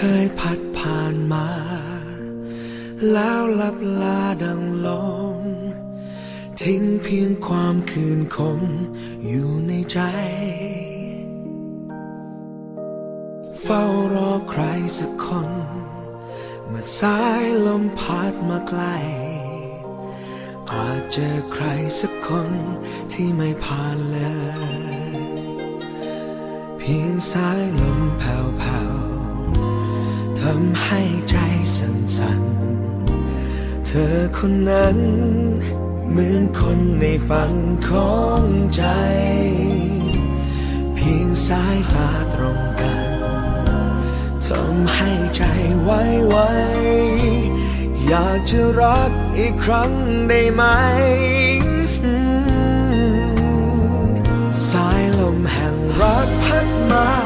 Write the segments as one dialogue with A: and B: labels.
A: เคยพัดผ่านมา แล้วลับลาดังลม ทิ้งเพียงความคืนคมอยู่ในใจ เฝ้ารอใครสักคน มาสายลมพัดมาไกล อาจเจอใครสักคนที่ไม่ผ่านเลย เพียงสายลมแผ่วๆำให้ใจสั่นๆ เธอคนนั้น เหมือนคนในฝันของใจ เพียงสายตาตรงกันทำให้ใจไว้ไวอยากจะรักอีกครั้งได้ไหม สายลมแห่งรักพัดมา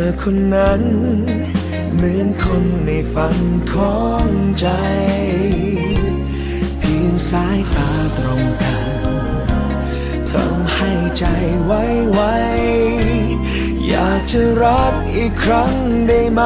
A: อคนนั้น เหมือนคนในฝันของใจ เพียงสายตาตรงกันทำให้ใจไว้ไวอยากจะรักอีกครั้งได้ไหม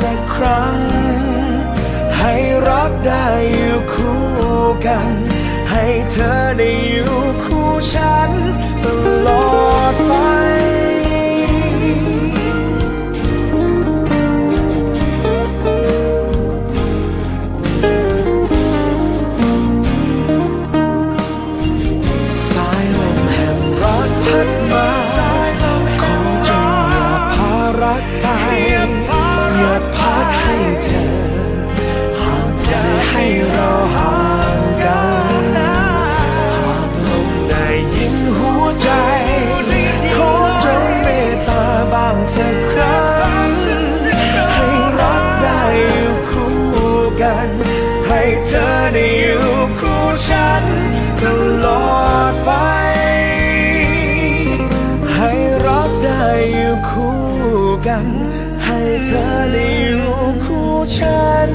A: สักครั้ง ให้รักได้อยู่คู่กัน ให้เธอได้อยู่ ให้เธอได้อยู่คู่ฉันตลอดไป ให้รักได้อยู่คู่กัน ให้เธอได้อยู่คู่ฉัน